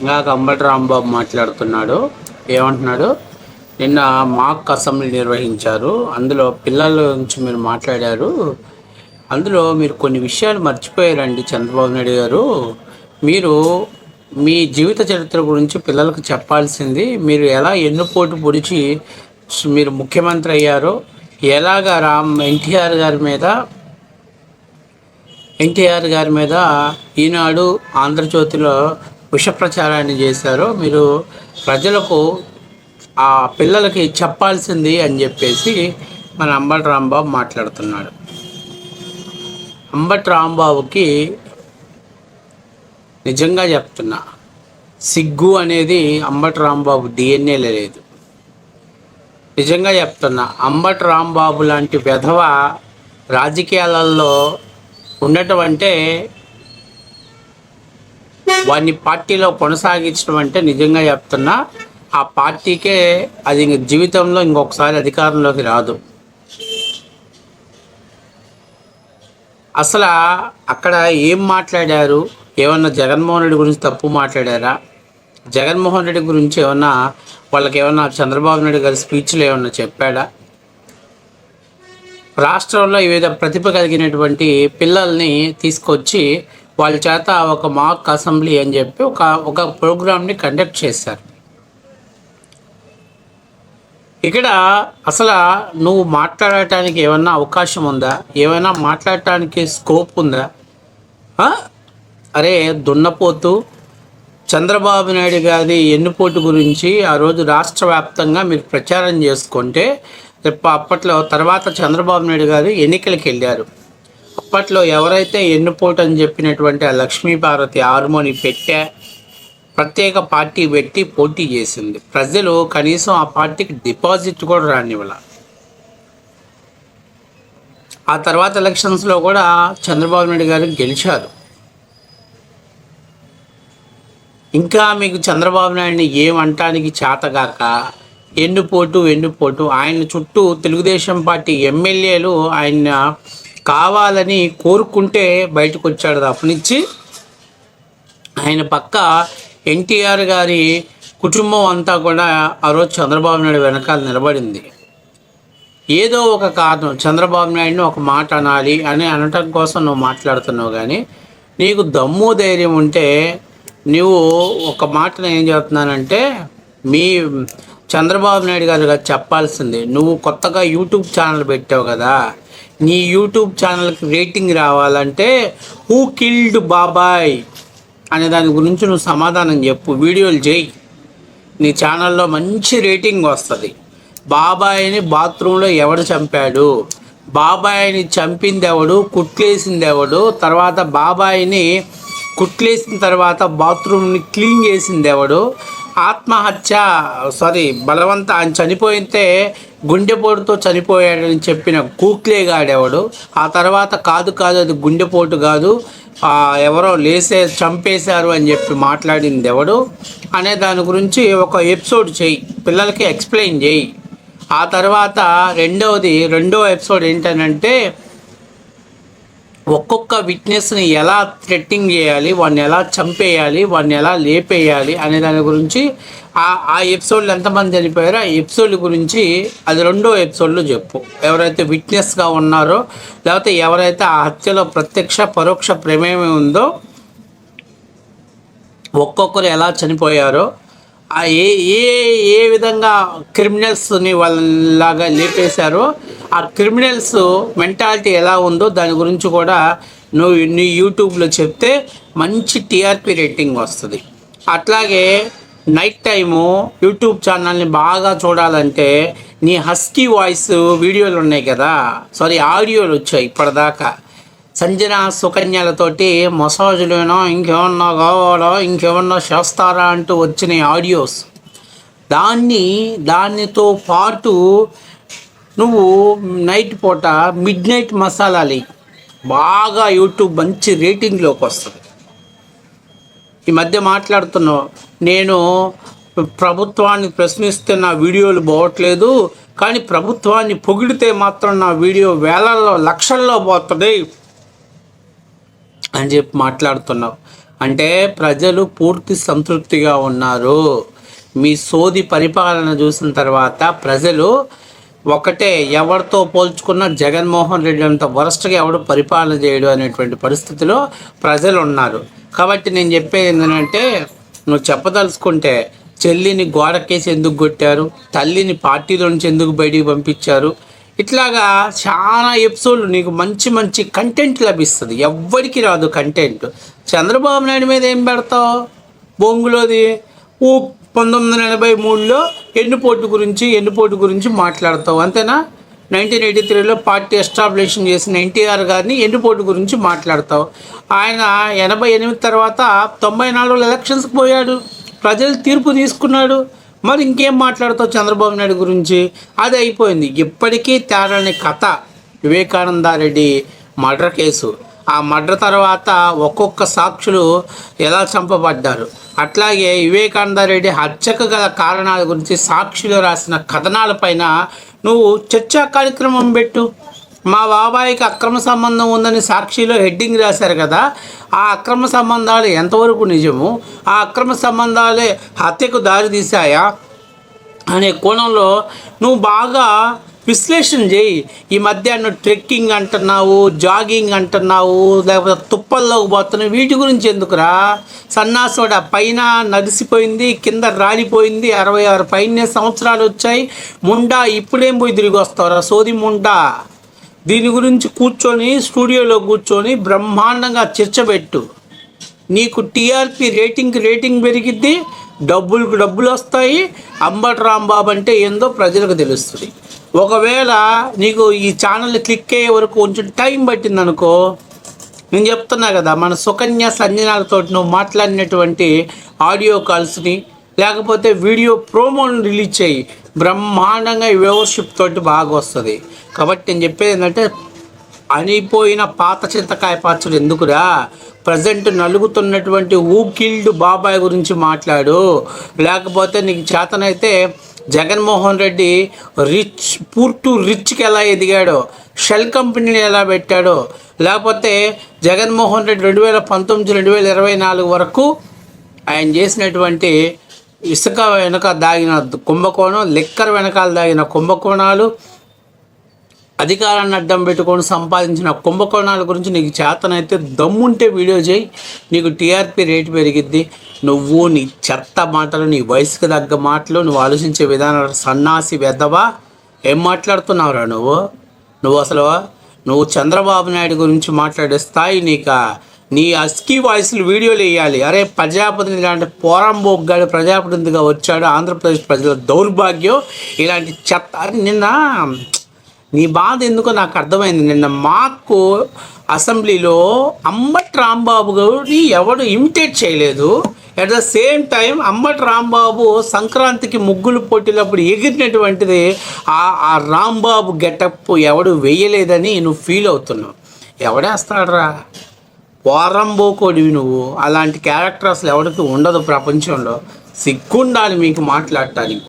ఇందాక అంబటి రాంబాబు మాట్లాడుతున్నాడు. ఏమంటున్నాడు? నిన్న మాక్ అసెంబ్లీ నిర్వహించారు. అందులో పిల్లల గురించి మీరు మాట్లాడారు. అందులో మీరు కొన్ని విషయాలు మర్చిపోయారండి చంద్రబాబు నాయుడు గారు. మీరు మీ జీవిత చరిత్ర గురించి పిల్లలకు చెప్పాల్సింది మీరు ఎలా ఎన్నుపోటు పొడిచి మీరు ముఖ్యమంత్రి అయ్యారో ఎలాగ రామ్ ఎన్టీఆర్ గారి మీద ఎన్టీఆర్ గారి మీద ఈనాడు ఆంధ్రజ్యోతిలో విష ప్రచారాన్ని చేశారో మీరు ప్రజలకు ఆ పిల్లలకి చెప్పాల్సింది అని చెప్పేసి మన అంబటి రాంబాబు మాట్లాడుతున్నాడు. అంబటి రాంబాబుకి నిజంగా చెప్తున్నా సిగ్గు అనేది అంబటి రాంబాబు డిఎన్ఏలో లేదు. నిజంగా చెప్తున్నా అంబటి రాంబాబు లాంటి వెధవ రాజకీయాలలో ఉండటం అంటే వాడిని పార్టీలో కొనసాగించడం అంటే నిజంగా చెప్తున్నా ఆ పార్టీకే అది ఇంక జీవితంలో ఇంకొకసారి అధికారంలోకి రాదు. అసలు అక్కడ ఏం మాట్లాడారు? ఏమన్నా జగన్మోహన్ రెడ్డి గురించి తప్పు మాట్లాడారా? జగన్మోహన్ రెడ్డి గురించి ఏమన్నా వాళ్ళకి ఏమన్నా చంద్రబాబు నాయుడు గారి స్పీచ్లు ఏమన్నా చెప్పాడా? రాష్ట్రంలో వివిధ ప్రతిభ కలిగినటువంటి పిల్లల్ని తీసుకొచ్చి వాళ్ళ చేత ఒక మాక్ అసెంబ్లీ అని చెప్పి ఒక ఒక ప్రోగ్రామ్ని కండక్ట్ చేశారు. ఇక్కడ అసలు నువ్వు మాట్లాడటానికి ఏమన్నా అవకాశం ఉందా? ఏమైనా మాట్లాడటానికి స్కోప్ ఉందా? అరే దున్నపోతు. చంద్రబాబు నాయుడు గారి ఎన్నుపోటు గురించి ఆ రోజు రాష్ట్ర వ్యాప్తంగా మీరు ప్రచారం చేసుకుంటే రేపు అప్పట్లో తర్వాత చంద్రబాబు నాయుడు గారు ఎన్నికలకు వెళ్ళారు. అప్పట్లో ఎవరైతే ఎన్నుపోటు అని చెప్పినటువంటి ఆ లక్ష్మీపార్వతి హార్మోని పెట్టే ప్రత్యేక పార్టీ పెట్టి పోటీ చేసింది. ప్రజలు కనీసం ఆ పార్టీకి డిపాజిట్ కూడా రానివ్వాల. ఆ తర్వాత ఎలక్షన్స్లో కూడా చంద్రబాబు నాయుడు గారు గెలిచారు. ఇంకా మీకు చంద్రబాబు నాయుడిని ఏమంటానికి చేతగాక ఎన్నుపోటు ఎన్నుపోటు ఆయన చుట్టూ తెలుగుదేశం పార్టీ ఎమ్మెల్యేలు ఆయన కావాలని కోరుకుంటే బయటకు వచ్చాడు తప్పనిచ్చి ఆయన పక్క ఎన్టీఆర్ గారి కుటుంబం అంతా కూడా ఆ రోజు చంద్రబాబు నాయుడు వెనకాల నిలబడింది. ఏదో ఒక కారణం చంద్రబాబు నాయుడిని ఒక మాట అనాలి అని అనటం కోసం నువ్వు మాట్లాడుతున్నావు కానీ నీకు దమ్ము ధైర్యం ఉంటే నువ్వు ఒక మాట నేను ఏం చెప్తున్నానంటే మీ చంద్రబాబు నాయుడు గారు చెప్పాల్సింది నువ్వు కొత్తగా యూట్యూబ్ ఛానల్ పెట్టావు కదా నీ యూట్యూబ్ ఛానల్కి రేటింగ్ రావాలంటే హూ కిల్డ్ బాబాయ్ అనే దాని గురించి నువ్వు సమాధానం చెప్పు వీడియోలు చేయి. నీ ఛానల్లో మంచి రేటింగ్ వస్తుంది. బాబాయిని బాత్రూంలో ఎవడు చంపాడు? బాబాయిని చంపింది ఎవడు కుట్లేసింది ఎవడు తర్వాత బాబాయిని కుట్లేసిన తర్వాత బాత్రూమ్ని క్లీన్ చేసింది ఎవడు ఆత్మహత్య సారీ బలవంత ఆయన చనిపోయితే గుండెపోటుతో చనిపోయాడని చెప్పిన కూక్లేగాడెవడు ఆ తర్వాత కాదు కాదు అది గుండెపోటు కాదు ఎవరో లేసే చంపేశారు అని చెప్పి మాట్లాడింది ఎవడు అనే దాని గురించి ఒక ఎపిసోడ్ చేయి పిల్లలకి ఎక్స్ప్లెయిన్ చేయి. ఆ తర్వాత రెండవది రెండో ఎపిసోడ్ ఏంటనంటే ఒక్కొక్క విట్నెస్ని ఎలా థ్రెట్టింగ్ చేయాలి వాడిని ఎలా చంపేయాలి వాడిని ఎలా లేపేయాలి అనే దాని గురించి ఆ ఆ ఎపిసోడ్లు ఎంతమంది చనిపోయారో ఆ ఎపిసోడ్ గురించి అది రెండో ఎపిసోడ్లో చెప్పు. ఎవరైతే విట్నెస్గా ఉన్నారో లేకపోతే ఎవరైతే ఆ హత్యలో ప్రత్యక్ష పరోక్ష ప్రమేయం ఉందో ఒక్కొక్కరు ఎలా చనిపోయారో ఏ ఏ ఏ విధంగా క్రిమినల్స్ని వాళ్ళలాగా లేపేశారో ఆ క్రిమినల్స్ మెంటాలిటీ ఎలా ఉందో దాని గురించి కూడా నువ్వు నీ యూట్యూబ్లో చెప్తే మంచి టీఆర్పీ రేటింగ్ వస్తుంది. అట్లాగే నైట్ టైము యూట్యూబ్ ఛానల్ని బాగా చూడాలంటే నీ హస్కీ వాయిస్ వీడియోలు ఉన్నాయి కదా సారీ ఆడియోలు వచ్చాయి ఇప్పటిదాకా. సంజన సుకన్యలతోటి మసాజులేనో ఇంకేమన్నా కావాలా ఇంకేమన్నా చేస్తారా అంటూ వచ్చిన ఆడియోస్. దాన్ని దానితో పాటు నువ్వు నైట్ పూట మిడ్ నైట్ మసాలాలు బాగా యూట్యూబ్ మంచి రేటింగ్లోకి వస్తుంది. ఈ మధ్య మాట్లాడుతున్నావు. నేను ప్రభుత్వాన్ని ప్రశ్నిస్తే నా వీడియోలు పోవట్లేదు కానీ ప్రభుత్వాన్ని పొగిడితే మాత్రం నా వీడియో వేలల్లో లక్షల్లో పోతుంది. అని చెప్పి మాట్లాడుతున్నావు. అంటే ప్రజలు పూర్తి సంతృప్తిగా ఉన్నారు. మీ సోది పరిపాలన చూసిన తర్వాత ప్రజలు ఒకటే ఎవరితో పోల్చుకున్న జగన్మోహన్ రెడ్డి అంత వరస్ట్గా ఎవడు పరిపాలన చేయడు అనేటువంటి పరిస్థితిలో ప్రజలు ఉన్నారు. కాబట్టి నేను చెప్పేది ఏంటంటే నువ్వు చెప్పదలుచుకుంటే చెల్లిని గోడకేసి ఎందుకు కొట్టారు? తల్లిని పార్టీలో నుంచి ఎందుకు బయటికి పంపించారు? ఇట్లాగా చాలా ఎపిసోడ్లు నీకు మంచి మంచి కంటెంట్ లభిస్తుంది. ఎవ్వరికి రాదు కంటెంట్ చంద్రబాబు నాయుడు మీద ఏం పెడతావు? బొంగులోది. ఓ పంతొమ్మిది వందల ఎనభై మూడులో ఎన్నుపోటు గురించి ఎన్నుపోటు గురించి మాట్లాడతావు. అంతేనా? నైన్టీన్ ఎయిటీ త్రీలో పార్టీ ఎస్టాబ్లిషన్ చేసిన ఎన్టీఆర్ గారిని ఎన్నుపోటు గురించి మాట్లాడతావు. ఆయన ఎనభై ఎనిమిది తర్వాత తొంభై నాలుగులో ఎలక్షన్స్కి పోయాడు. ప్రజలు తీర్పు తీసుకున్నాడు. మరి ఇంకేం మాట్లాడతావు చంద్రబాబు నాయుడు గురించి? అది అయిపోయింది. ఇప్పటికీ తేడాని కథ వివేకానందారెడ్డి మర్డర్ కేసు. ఆ మర్డర్ తర్వాత ఒక్కొక్క సాక్షులు ఎలా చంపబడ్డారు? అట్లాగే వివేకానందారెడ్డి హత్యకు గల కారణాల గురించి సాక్షులు రాసిన కథనాలపైన నువ్వు చర్చా కార్యక్రమం పెట్టు. మా బాబాయికి అక్రమ సంబంధం ఉందని సాక్షిలో హెడ్డింగ్ రాశారు కదా ఆ అక్రమ సంబంధాలు ఎంతవరకు నిజము? ఆ అక్రమ సంబంధాలే హత్యకు దారి తీశాయా? అనే కోణంలో నువ్వు బాగా విశ్లేషణ చేయి. ఈ మధ్య నువ్వు ట్రెక్కింగ్ అంటున్నావు జాగింగ్ అంటున్నావు లేకపోతే తుప్పల్లోకి పోతున్నావు. వీటి గురించి ఎందుకురా? సన్నాసోడ పైన నడిసిపోయింది కింద రాలిపోయింది. అరవై ఆరు పైన సంవత్సరాలు వచ్చాయి. ముండా ఇప్పుడేం పోయి తిరిగి వస్తావురా? సోది ముండా? దీని గురించి కూర్చొని స్టూడియోలో కూర్చొని బ్రహ్మాండంగా చర్చ పెట్టు. నీకు టీఆర్పీ రేటింగ్కి రేటింగ్ పెరిగిద్ది డబ్బులకు డబ్బులు వస్తాయి అంబటి రాంబాబు అంటే ఏందో ప్రజలకు తెలుస్తుంది. ఒకవేళ నీకు ఈ ఛానల్ క్లిక్ అయ్యే వరకు కొంచెం టైం పట్టింది అనుకో నేను చెప్తున్నా కదా మన సుకన్య సంజనాలతో నువ్వు మాట్లాడినటువంటి ఆడియో కాల్స్ని లేకపోతే వీడియో ప్రోమోని రిలీజ్ చేయి. బ్రహ్మాండంగా వ్యూవర్షిప్ తోటి బాగా వస్తుంది. కాబట్టి నేను చెప్పేది ఏంటంటే అనిపోయిన పాత చింతకాయ పచ్చడి ఎందుకురా? ప్రజెంట్ నలుగుతున్నటువంటి ఊకిల్డ్ బాబాయ్ గురించి మాట్లాడు. లేకపోతే నీకు చేతనైతే Jaganmohan Reddy rich poor to రిచ్కి ఎలా ఎదిగాడో షెల్ కంపెనీని ఎలా పెట్టాడో లేకపోతే జగన్మోహన్ రెడ్డి రెండు వేల పంతొమ్మిది రెండు వేల ఇరవై నాలుగు వరకు ఆయన చేసినటువంటి ఇసుక వెనక దాగిన కుంభకోణం లిక్కర్ వెనకాల దాగిన కుంభకోణాలు అధికారాన్ని అడ్డం పెట్టుకొని సంపాదించిన కుంభకోణాల గురించి నీకు చేతనైతే దమ్ముంటే వీడియో చేయి. నీకు టీఆర్పీ రేటు పెరిగిద్ది. నువ్వు నీ చెత్త మాటలు నీ వయసుకు తగ్గ మాటలు నువ్వు ఆలోచించే విధానాలు సన్నాసి వెదవా ఏం మాట్లాడుతున్నావురా నువ్వు? నువ్వు అసలు నువ్వు చంద్రబాబు నాయుడు గురించి మాట్లాడే స్థాయి నీకు? నీ అస్కీ వాయిస్లు వీడియోలు వేయాలి. అరే ప్రజాప్రతినిధి ఇలాంటి పోరాంబోగ్గాడు ప్రజాప్రతినిధిగా వచ్చాడు ఆంధ్రప్రదేశ్ ప్రజల దౌర్భాగ్యం ఇలాంటి చెత్త. నిన్న నీ బాధ ఎందుకో నాకు అర్థమైంది. నిన్న మాకు అసెంబ్లీలో అంబట్ రాంబాబు గారిని ఎవడు ఇమిటేట్ చేయలేదు. At the same time Ambati Rambabu సంక్రాంతికి ముగ్గులు పోటీలప్పుడు ఎగిరినటువంటిది ఆ ఆ రాంబాబు గెటప్ ఎవడు వేయలేదని నువ్వు ఫీల్ అవుతున్నావు. ఎవడేస్తాడరా? వారంబోకోడివి నువ్వు. అలాంటి క్యారెక్టర్ అసలు ఎవరికి ఉండదు ప్రపంచంలో. సిగ్గుండాలి మీకు మాట్లాడటానికి.